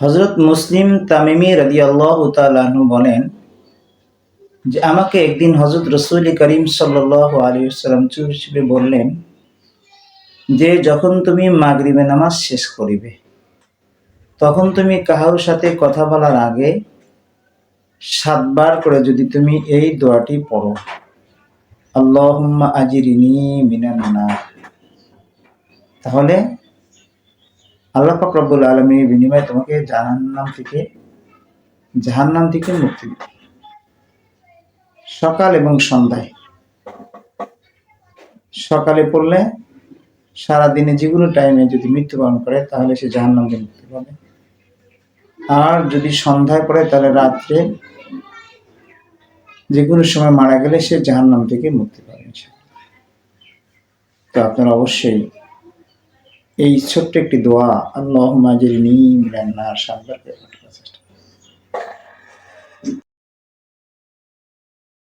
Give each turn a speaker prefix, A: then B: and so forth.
A: হজরত মুসলিম তামিমি রাজি আল্লাহ তালু বলেন যে, আমাকে একদিন হজরত রসুল করিম সাল্লাহ আলী সাল্লাম চুপে চুপে বললেন যে, যখন তুমি মাগরিবে নামাজ শেষ করিবে, তখন তুমি কাহার সাথে কথা বলার আগে সাতবার করে যদি তুমি এই দোয়াটি পড়ো। আল্লাহুম্মা আজিরিনি মিনান নার। তাহলে আল্লাহ পাক রব্বুল বিনিময়ে তোমাকে জাহান্নাম থেকে জাহান্নাম থেকে মুক্তি সকাল এবং সন্ধ্যায়। সকালে পড়লে সারা দিনে যে কোনো টাইমে যদি মৃত্যুবরণ করে, তাহলে সে জাহান্নাম থেকে মুক্তি পাবে। আর যদি সন্ধ্যায় পড়ে, তাহলে রাত্রে যে কোনো সময় মারা গেলে সে জাহান্নাম থেকে মুক্তি পাবে তো আপনারা অবশ্যই এই ছোট্ট একটি দোয়া আল্লাহ মাজির নি করে পাঠ চেষ্টা।